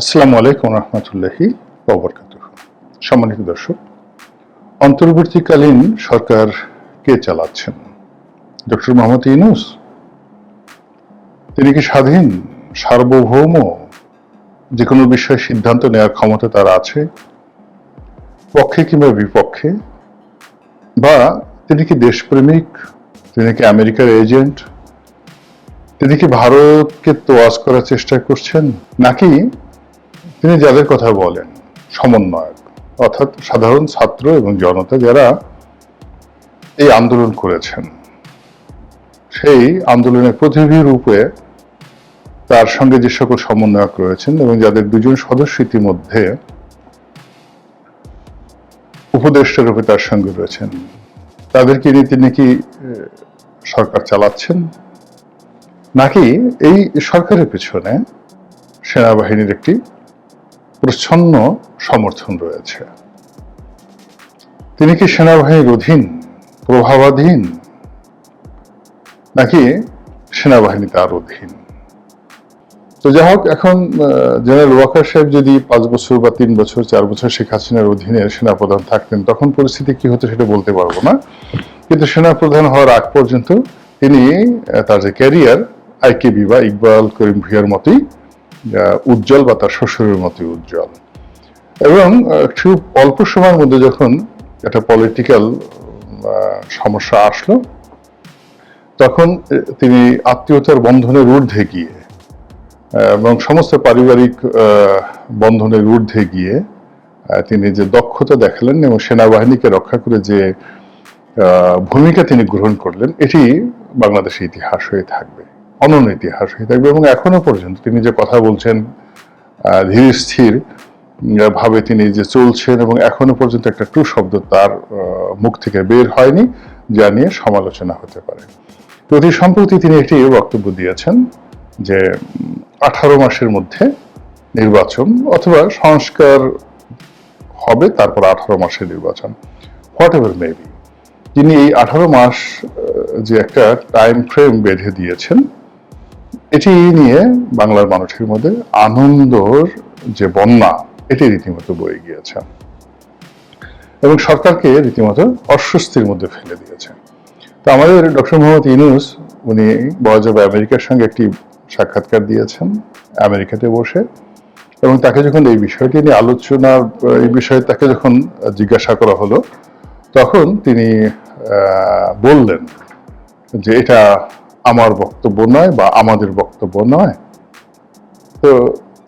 আসসালামু আলাইকুম রহমতুল্লাহি ববরকাত সম্মানিত দর্শক, অন্তর্বর্তীকালীন সরকার কে চালাচ্ছেন? ডক্টর মোহাম্মদ ইউনুস? তিনি কি স্বাধীন, সার্বভৌম যে কোনো বিষয়ে সিদ্ধান্ত নেওয়ার ক্ষমতা তার আছে? পক্ষে কিংবা বিপক্ষে? বা তিনি কি দেশপ্রেমিক? তিনি কি আমেরিকার এজেন্ট? তিনি কি ভারতকে তোয়াজ করার চেষ্টা করছেন? নাকি তিনি যাদের কথা বলেন, সমন্বয়ক, অর্থাৎ সাধারণ ছাত্র এবং জনতা যারা এই আন্দোলন করেছেন, সেই আন্দোলনের প্রতিনিধি রূপে তার সঙ্গে যে সকল সমন্বয়ক রয়েছেন এবং যাদের দুজন সদস্য ইতিমধ্যে উপদেষ্টা রূপে তার সঙ্গে রয়েছেন, তাদেরকে নিয়ে তিনি কি সরকার চালাচ্ছেন? নাকি এই সরকারের পিছনে সেনাবাহিনীর একটি প্রচ্ছন্ন সমর্থন রয়েছে। তিনি কি সেনাবাহিনীর অধীন, প্রভাবাধীন, নাকি সেনাবাহিনী তার অধীন? তো যাই হোক, এখন জেনারেল ওয়াকার সাহেব যদি পাঁচ বছর বা তিন বছর, চার বছর শেখ হাসিনার অধীনে সেনাপ্রধান থাকতেন, তখন পরিস্থিতি কি হতো সেটা বলতে পারব না। কিন্তু সেনাপ্রধান হওয়ার আগ পর্যন্ত তিনি তার যে ক্যারিয়ার, আইকেবি বা ইকবাল করিম ভুইয়ার মতোই উজ্জ্বল বা তার শ্বশুরের মতোই উজ্জ্বল। এবং খুব অল্প সময়ের মধ্যে যখন একটা পলিটিক্যাল সমস্যা আসলো, তখন তিনি আত্মীয়তার বন্ধনের ঊর্ধ্বে গিয়ে এবং সমস্ত পারিবারিক বন্ধনের ঊর্ধ্বে গিয়ে তিনি যে দক্ষতা দেখালেন এবং সেনাবাহিনীকে রক্ষা করে যে ভূমিকা তিনি গ্রহণ করলেন, এটি বাংলাদেশের ইতিহাস হয়ে থাকবে। অনন্য ইতিহাস হয়ে থাকবে এবং এখনও পর্যন্ত তিনি যে কথা বলছেন ধীর স্থির ভাবে তিনি যে চলছেন এবং এখনও পর্যন্ত একটা টু শব্দ তার মুখ থেকে বের হয়নি, যা নিয়ে সমালোচনা হতে পারে। তো অতি সম্প্রতি তিনি একটি বক্তব্য দিয়েছেন যে আঠারো মাসের মধ্যে নির্বাচন অথবা সংস্কার হবে, তারপর আঠারো মাসের নির্বাচন হোয়াট এভার মেবি তিনি এই আঠারো মাস যে একটা টাইম ফ্রেম বেঁধে দিয়েছেন এটি নিয়ে বাংলার মানুষের মধ্যে আনন্দর যে বন্যা, এটি রীতিমতো বয়ে গিয়েছে। এবং সরকারকে রীতিমতো অস্বস্তির মধ্যে ফেলে দিয়েছে। তো আমাদের ডক্টর মোহাম্মদ ইউনুস, উনি বয়স অব আমেরিকার সঙ্গে একটি সাক্ষাৎকার দিয়েছেন, আমেরিকাতে বসে। এবং তাকে যখন এই বিষয়টি নিয়ে আলোচনা, এই বিষয়ে তাকে যখন জিজ্ঞাসা করা হলো, তখন তিনি বললেন যে এটা আমার বক্তব্য নয় বা আমাদের বক্তব্য নয়। তো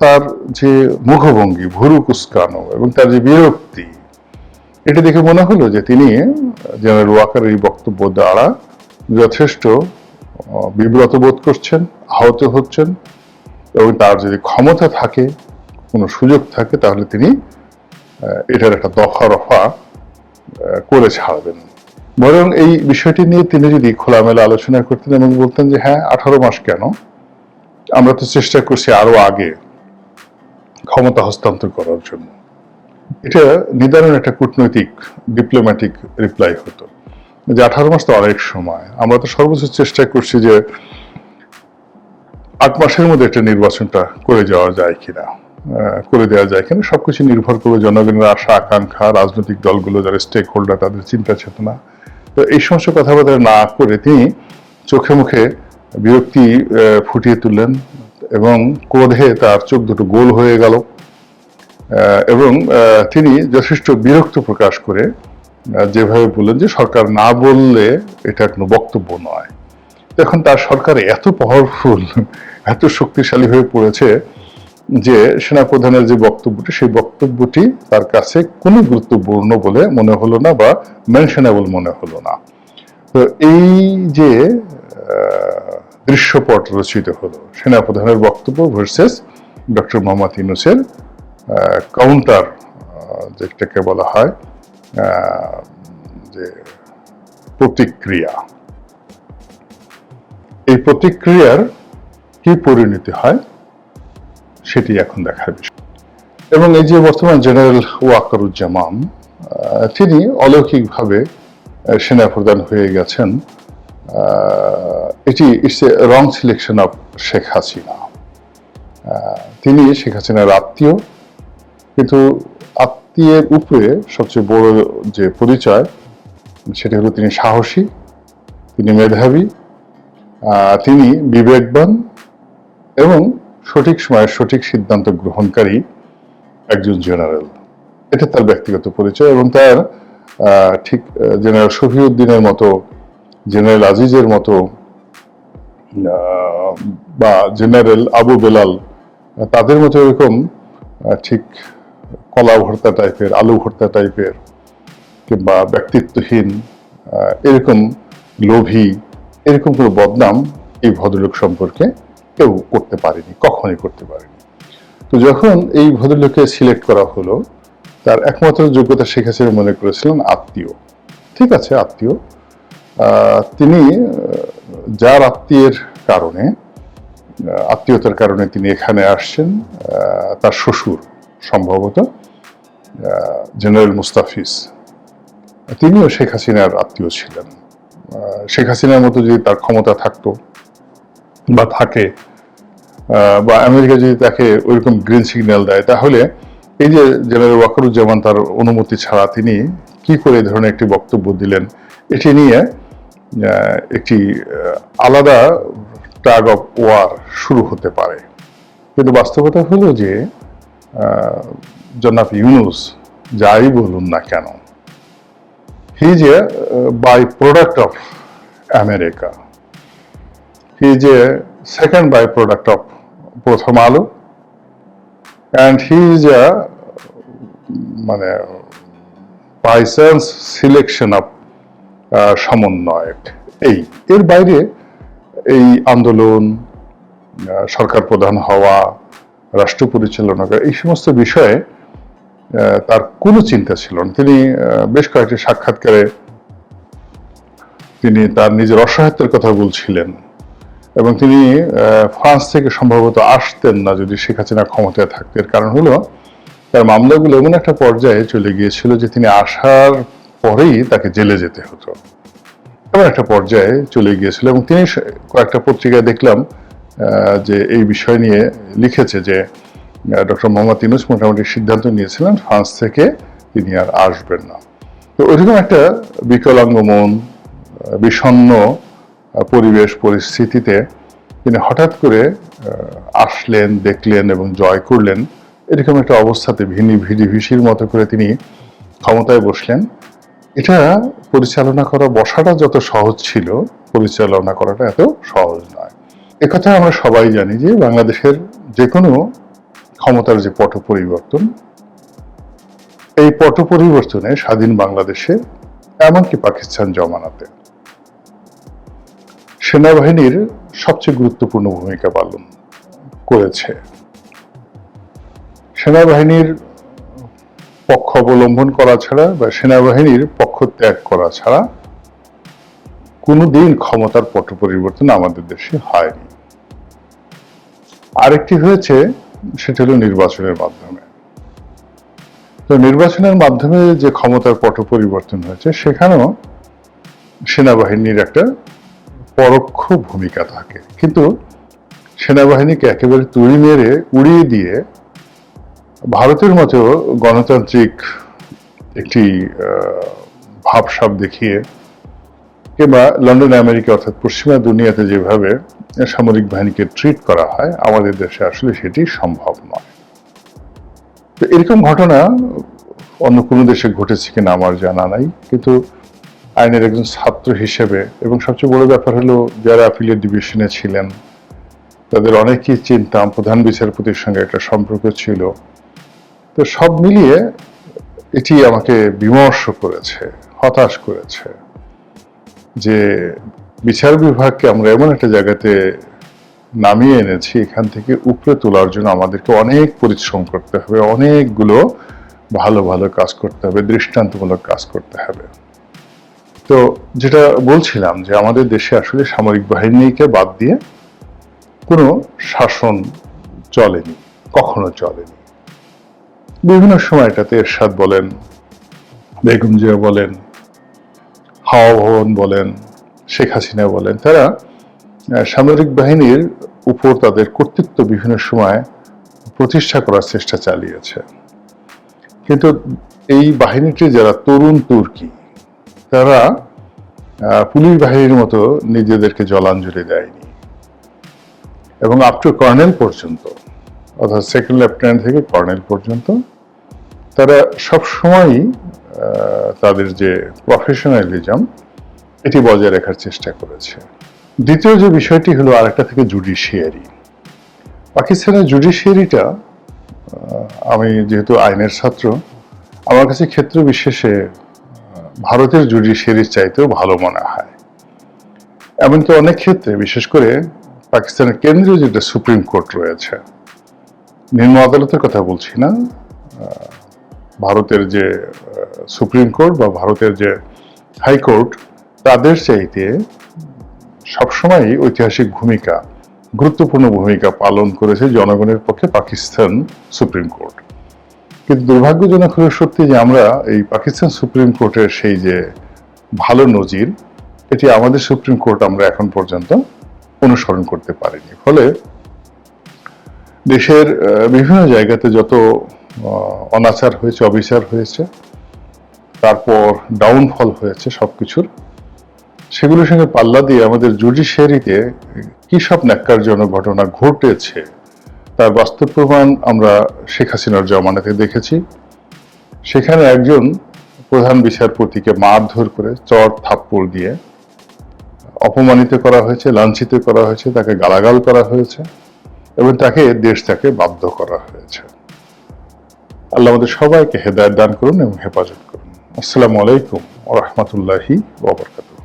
তার যে মুখভঙ্গি, ভুরু কুস্কানো এবং তার যে বিরক্তি, এটা দেখে মনে হলো যে তিনি, জেনারেল ওয়াকার এই বক্তব্য দ্বারা যথেষ্ট বিব্রত বোধ করছেন, আহত হচ্ছেন এবং তার যদি ক্ষমতা থাকে, কোনো সুযোগ থাকে, তাহলে তিনি এটার একটা দফা রফা করে ছাড়বেন। বরং এই বিষয়টি নিয়ে তিনি যদি খোলামেলা আলোচনা করতেন এবং বলতেন যে হ্যাঁ আঠারো মাস কেন? আমরা তো চেষ্টা করছি আরও আগে ক্ষমতা হস্তান্তর করার জন্য। এটা নিদারুণ একটা কূটনৈতিক ডিপ্লোম্যাটিক রিপ্লাই হতো। যে আঠারো মাস তো অনেক সময়। আমরা তো সর্বোচ্চ চেষ্টা করছি যে আট মাসের মধ্যে একটা নির্বাচনটা করে যাওয়া যায় কিনা করে দেওয়া যায় কিনা, সবকিছু নির্ভর করবে জনগণের আশা, আকাঙ্ক্ষা, রাজনৈতিক দলগুলো, যারা স্টেক হোল্ডার তাদের চিন্তা চেতনা তো এই সমস্ত কথাবার্তা না করে তিনি চোখে মুখে বিরক্তি ফুটিয়ে তুললেন এবং ক্রোধে তার চোখ দুটো গোল হয়ে গেল। এবং তিনি যথেষ্ট বিরক্ত প্রকাশ করে যেভাবে বললেন যে সরকার না বললে এটা কোনো বক্তব্য নয়। এখন তার সরকার এত পাওয়ারফুল এত শক্তিশালী হয়ে পড়েছে যে সেনাপ্রধানের যে বক্তব্যটি, সেই বক্তব্যটি তার কাছে কোনো গুরুত্বপূর্ণ বলে মনে হলো না বা মেনশনেবল মনে হলো না। তো এই যে দৃশ্যপট রচিত হলো, সেনাপ্রধানের বক্তব্য ভার্সেস ডক্টর মোহাম্মদ ইউনুসের কাউন্টার যেটাকে বলা হয় যে প্রতিক্রিয়া। এই প্রতিক্রিয়ার কি পরিণতি হয়? সেটি এখন দেখার বিষয়। এবং এই যে বর্তমান জেনারেল ওয়াকারুজ্জামান তিনি অলৌকিকভাবে সেনাপ্রধান হয়ে গেছেন। এটি it's a wrong selection of Sheikh Hasina. তিনি শেখ হাসিনার আত্মীয়, কিন্তু আত্মীয়ের উপরে সবচেয়ে বড় যে পরিচয়, সেটা হলো তিনি সাহসী, তিনি মেধাবী তিনি বিবেকবান এবং সঠিক সময়ে সঠিক সিদ্ধান্ত গ্রহণকারী একজন জেনারেল। এটা তার ব্যক্তিগত পরিচয় এবং তার ঠিক জেনারেল শফিউদ্দিনের মতো, জেনারেল আজিজের মতো বা জেনারেল আবু বেলাল, তাদের মতো এরকম ঠিক কলা ভর্তা টাইপের, আলু ভর্তা টাইপের কিংবা ব্যক্তিত্বহীন এরকম লোভী, এরকম কোনো বদনাম এই ভদ্রলোক সম্পর্কে কেউ করতে পারেনি, কখনই করতে পারেনি। তো যখন এই ভদ্রলোককে সিলেক্ট করা হলো, তার একমাত্র যোগ্যতা শেখ হাসিনা মনে করেছিলেন আত্মীয়। ঠিক আছে, আত্মীয়। তিনি যার আত্মীয়ের কারণে আত্মীয়তার কারণে তিনি এখানে আসছেন তার শ্বশুর সম্ভবত জেনারেল মুস্তাফিজ। তিনিও শেখ হাসিনার আত্মীয় ছিলেন। শেখ হাসিনার মতো যদি তার ক্ষমতা থাকতো বা থাকে বা আমেরিকা যদি তাকে ওইরকম গ্রিন সিগন্যাল দেয়, তাহলে এই যে জেনারেল ওয়াকারুজ্জামান তার অনুমতি ছাড়া তিনি কি করে এই ধরনের একটি বক্তব্য দিলেন, এটি নিয়ে একটি আলাদা টাগ অফ ওয়ার শুরু হতে পারে। কিন্তু বাস্তবতা হলো যে জনাব ইউনুস যাই বলুন না কেন he a by product of America a second by product of Prothom Alo and he is a মানে বাই চান্স সিলেকশন অফ সমন্বয়ক। এই, এর বাইরে এই আন্দোলন সরকার প্রধান হওয়া, রাষ্ট্র পরিচালনা করা, এই সমস্ত বিষয়ে তার কোনো চিন্তা ছিল না। তিনি বেশ কয়েকটি সাক্ষাৎকারে তিনি তার নিজের অসহায়ত্বের কথা বলছিলেন। এবং তিনি ফ্রান্স থেকে সম্ভবত আসতেন না যদি শেখ হাসিনা ক্ষমতায় থাকতেন। এর কারণ হলো তার মামলাগুলো এমন একটা পর্যায়ে চলে গিয়েছিল যে তিনি আসার পরেই তাকে জেলে যেতে হতো। এমন একটা পর্যায়ে চলে গিয়েছিল এবং তিনি কয়েকটা পত্রিকায় দেখলাম যে এই বিষয় নিয়ে লিখেছে যে ডক্টর মোহাম্মদ ইউনুস মোটামুটি সিদ্ধান্ত নিয়েছিলেন ফ্রান্স থেকে তিনি আর আসবেন না। তো ওইরকম একটা বিকলাঙ্গ মন আহ, পরিবেশ পরিস্থিতিতে তিনি হঠাৎ করে আসলেন, দেখলেন এবং জয় করলেন, এরকম একটা অবস্থাতে ভিনি ভিডি ভিসির মতো করে তিনি ক্ষমতায় বসলেন। এটা পরিচালনা করা, বসাটা যত সহজ ছিল, পরিচালনা করাটা এত সহজ নয়। একথা আমরা সবাই জানি যে বাংলাদেশের যে কোনো ক্ষমতার যে পট পরিবর্তন, এই পট পরিবর্তনে স্বাধীন বাংলাদেশে, এমনকি পাকিস্তান জমানাতে সেনাবাহিনীর সবচেয়ে গুরুত্বপূর্ণ ভূমিকা পালন করেছে। সেনাবাহিনীর পক্ষ অবলম্বন করা ছাড়া বা সেনাবাহিনীর পক্ষ ত্যাগ করা ছাড়া কোনোদিন ক্ষমতার পট পরিবর্তন আমাদের দেশে হয়নি। আরেকটি হয়েছে, সেটা হলো নির্বাচনের মাধ্যমে। তো নির্বাচনের মাধ্যমে যে ক্ষমতার পট পরিবর্তন হয়েছে, সেখানেও সেনাবাহিনীর একটা পরোক্ষ ভূমিকা থাকে। কিন্তু সেনাবাহিনীকে একেবারে তুড়ি মেরে, উড়িয়ে দিয়ে ভারতের মতো গণতান্ত্রিক একটি ভাবসাব দেখিয়ে কিংবা লন্ডন, আমেরিকা অর্থাৎ পশ্চিমা দুনিয়াতে যেভাবে সামরিক বাহিনীকে ট্রিট করা হয়, আমাদের দেশে আসলে সেটি সম্ভব নয়। তো এরকম ঘটনা অন্য কোনো দেশে ঘটেছে কিনা আমার জানা নাই। কিন্তু আইনের একজন ছাত্র হিসেবে এবং সবচেয়ে বড় ব্যাপার হলো যারা অ্যাফিলিয়েট ডিভিশনে ছিলেন, তাদের অনেকেই চিনতাম প্রধান বিচারপতির সঙ্গে একটা সম্পর্ক ছিল। তো সব মিলিয়ে এটি আমাকে বিমর্ষ করেছে, হতাশ করেছে যে বিচার বিভাগকে আমরা এমন একটা জায়গাতে নামিয়ে এনেছি, এখান থেকে উপরে তোলার জন্য আমাদেরকে অনেক পরিশ্রম করতে হবে, অনেকগুলো ভালো ভালো কাজ করতে হবে, দৃষ্টান্তমূলক কাজ করতে হবে। তো যেটা বলছিলাম যে আমাদের দেশে আসলে সামরিক বাহিনীকে বাদ দিয়ে কোনো শাসন চলেনি, কখনো চলেনি। বিভিন্ন সময় এটাতে এরশাদ বলেন, বেগম জিয়া বলেন, হাওয়া ভবন বলেন, শেখ হাসিনা বলেন, তারা সামরিক বাহিনীর উপর তাদের কর্তৃত্ব বিভিন্ন সময় প্রতিষ্ঠা করার চেষ্টা চালিয়েছে। কিন্তু এই বাহিনীটি যারা তরুণ তুর্কি তারা পুলিশ বাহিনীর মতো নিজেদেরকে জলাঞ্জলি দেয়নি। এবং আপ টু কর্নেল পর্যন্ত, অর্থাৎ সেকেন্ড লেফটেন্যান্ট থেকে কর্নেল পর্যন্ত, তারা সবসময়ই তাদের যে প্রফেশনালিজম এটি বজায় রাখার চেষ্টা করেছে। দ্বিতীয় যে বিষয়টি হলো আরেকটা থেকে জুডিশিয়ারি পাকিস্তানের জুডিশিয়ারিটা আমি যেহেতু আইনের ছাত্র, আমার কাছে ক্ষেত্র বিশেষে ভারতের জুডিশিয়ারির চাইতেও ভালো মনে হয়। এমনকি অনেক ক্ষেত্রে, বিশেষ করে পাকিস্তানের কেন্দ্রীয় যেটা সুপ্রিম কোর্ট রয়েছে, নিম্ন আদালতের কথা বলছি না ভারতের যে সুপ্রিম কোর্ট বা ভারতের যে হাইকোর্ট তাদের চাইতে সবসময়ই ঐতিহাসিক ভূমিকা, গুরুত্বপূর্ণ ভূমিকা পালন করেছে জনগণের পক্ষে পাকিস্তান সুপ্রিম কোর্ট। কিন্তু দুর্ভাগ্যজনক হলো সত্যি যে আমরা এই পাকিস্তান সুপ্রিম কোর্টের সেই যে ভালো নজির, এটি আমাদের সুপ্রিম কোর্ট আমরা এখন পর্যন্ত অনুসরণ করতে পারিনি। ফলে দেশের বিভিন্ন জায়গাতে যত অনাচার হয়েছে, অবিচার হয়েছে, তারপর ডাউনফল হয়েছে সবকিছুর, সেগুলোর সঙ্গে পাল্লা দিয়ে আমাদের জুডিশিয়ারিতে কি সব ন্যাক্কারজনক ঘটনা ঘটেছে তার বাস্তব প্রমাণ আমরা শেখ হাসিনার জমানাতে দেখেছি। সেখানে একজন প্রধান বিচারপতিকে মারধর করে চর থাপ্পড় দিয়ে অপমানিত করা হয়েছে, লাঞ্ছিত করা হয়েছে, তাকে গালাগাল করা হয়েছে এবং তাকে দেশ থেকে বাধ্য করা হয়েছে। আল্লাহ আমাদের সবাইকে হেদায়ত দান করুন এবং হেফাজত করুন। আসসালামু আলাইকুম রহমতুল্লাহি ওবরকাত